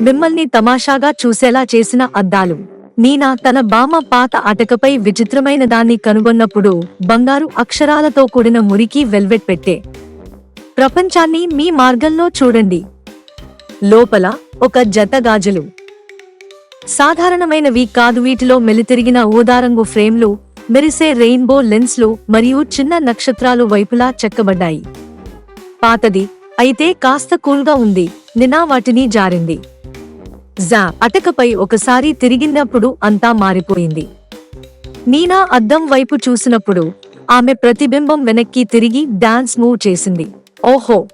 మిమ్మల్ని తమాషాగా చూసేలా చేసిన అద్దాలు. నీనా తన బామ పాత అటకపై విచిత్రమైన దాన్ని కనుగొన్నప్పుడు బంగారు అక్షరాలతో కూడిన మురికి వెల్వెట్ పెట్టే. ప్రపంచాన్ని మీ మార్గంలో చూడండి. లోపల ఒక జత గాజులు. సాధారణమైనవి కాదు వీటిలో మెలితిరిగిన ఊదారంగు ఫ్రేమ్లు మెరిసే రెయిన్బో లెన్స్లు మరియు చిన్న నక్షత్రాలు వైపులా చెక్కబడ్డాయి. పాతది అయితే కాస్త కూల్గా ఉంది నినా వాటిని జారింది. జా అటకపై ఒకసారి తిరిగినప్పుడు అంతా మారిపోయింది. నీనా అద్దం వైపు చూసినప్పుడు ఆమె ప్రతిబింబం వెనక్కి తిరిగి డాన్స్ మూవ్ చేసింది. ఓహో!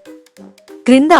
క్రింద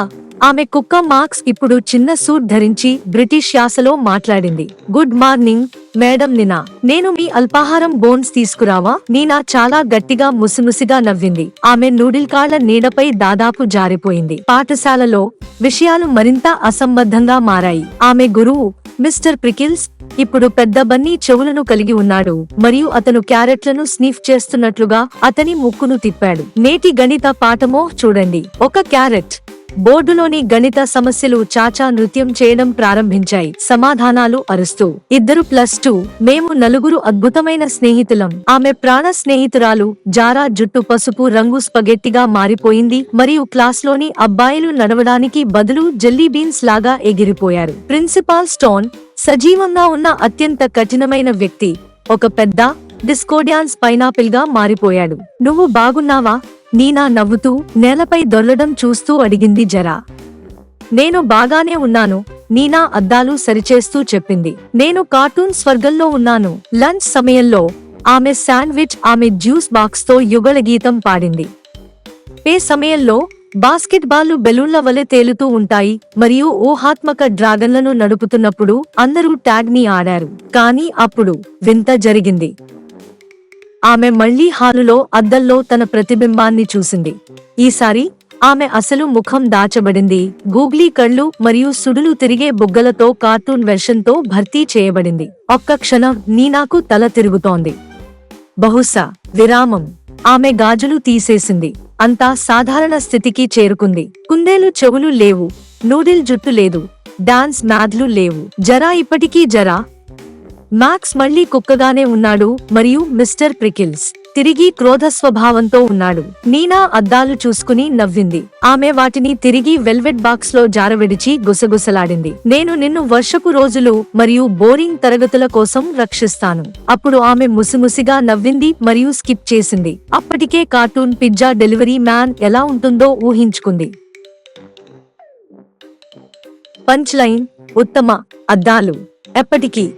ఆమె కుక్క మార్క్స్ ఇప్పుడు చిన్న సూట్ ధరించి బ్రిటిష్ యాసలో మాట్లాడింది. Good morning! మేడం నినా నేను మీ అల్పాహారం బోన్స్ తీసుకురావా? నీనా చాలా గట్టిగా ముసిముసిగా నవ్వింది. ఆమె నూడిల్ కాళ్ళ నీడపై దాదాపు జారిపోయింది. పాఠశాలలో విషయాలు మరింత అసంబద్ధంగా మారాయి. ఆమె గురువు మిస్టర్ ప్రికిల్స్ ఇప్పుడు పెద్ద బన్నీ చెవులను కలిగి ఉన్నాడు. మరియు అతను క్యారెట్లను స్నీఫ్ చేస్తున్నట్లుగా అతని ముక్కును తిప్పాడు. నేటి గణిత పాఠమో చూడండి. ఒక క్యారెట్. బోర్డులోని గణిత సమస్యలు చాచా నృత్యం చేయడం ప్రారంభించాయి. సమాధానాలు అరుస్తూ ఇద్దరు ప్లస్ టూ మేము నలుగురు అద్భుతమైన స్నేహితులం. ఆమె ప్రాణ స్నేహితురాలు జారా జుట్టు పసుపు రంగు స్పగెట్టిగా మారిపోయింది. మరియు క్లాస్లోని అబ్బాయిలు నడవడానికి బదులు జెల్లీ బీన్స్ లాగా ఎగిరిపోయారు. ప్రిన్సిపాల్ స్టోన్ సజీవంగా ఉన్న అత్యంత కఠినమైన వ్యక్తి ఒక పెద్ద డిస్కోడ్యాన్స్ పైనాపిల్గా మారిపోయాడు. నువ్వు బాగున్నావా? నీనా నవ్వుతూ నేలపై దొర్లడం చూస్తూ అడిగింది జరా. నేను బాగానే ఉన్నాను నీనా అద్దాలు సరిచేస్తూ చెప్పింది. నేను కార్టూన్ స్వర్గంలో ఉన్నాను. లంచ్ సమయంలో ఆమె శాండ్విచ్ ఆమె జ్యూస్ బాక్స్తో యుగళ గీతం పాడింది. ఏ సమయంలో బాస్కెట్బాల్లు బెలూన్ల వలె తేలుతూ ఉంటాయి మరియు ఊహాత్మక డ్రాగన్లను నడుపుతున్నప్పుడు అందరూ ట్యాగ్ని ఆడారు. కానీ అప్పుడు వింత జరిగింది. ఆమె మళ్ళీ హాలులో అద్దంలో తన ప్రతిబింబాన్ని చూసింది. ఈసారి ఆమె అసలు ముఖం దాచబడింది. గూగ్లీ కళ్ళు మరియు సుడులు తిరిగే బుగ్గలతో కార్టూన్ వెర్షన్తో భర్తీ చేయబడింది. ఒక్క క్షణం నీనాకు తల తిరుగుతోంది. బహుశా విరామం. ఆమె గాజులు తీసేసింది. అంతా సాధారణ స్థితికి చేరుకుంది. కుందేలు చెవులు లేవు. నూడిల్ జుట్టు లేదు. డాన్స్ మ్యాథ్లు లేవు. జరా ఇప్పటికీ జరా మ్యాక్స్ మళ్ళీ కుక్కగానే ఉన్నాడు మరియు మిస్టర్ ప్రికిల్స్ తిరిగి క్రోధ స్వభావంతో ఉన్నాడు. నీనా అద్దాలు చూసుకుని నవ్వింది. ఆమె వాటిని తిరిగి వెల్వెట్ బాక్స్లో జారవిడిచి గుసగుసలాడింది. నేను నిన్ను వర్షపు రోజులు మరియు బోరింగ్ తరగతుల కోసం రక్షిస్తాను. అప్పుడు ఆమె ముసిముసిగా నవ్వింది మరియు స్కిప్ చేసింది. అప్పటికే కార్టూన్ పిజ్జా డెలివరీ మ్యాన్ ఎలా ఉంటుందో ఊహించుకుంది. పంచ్ లైన్ ఉత్తమ అద్దాలు. ఎప్పటికీ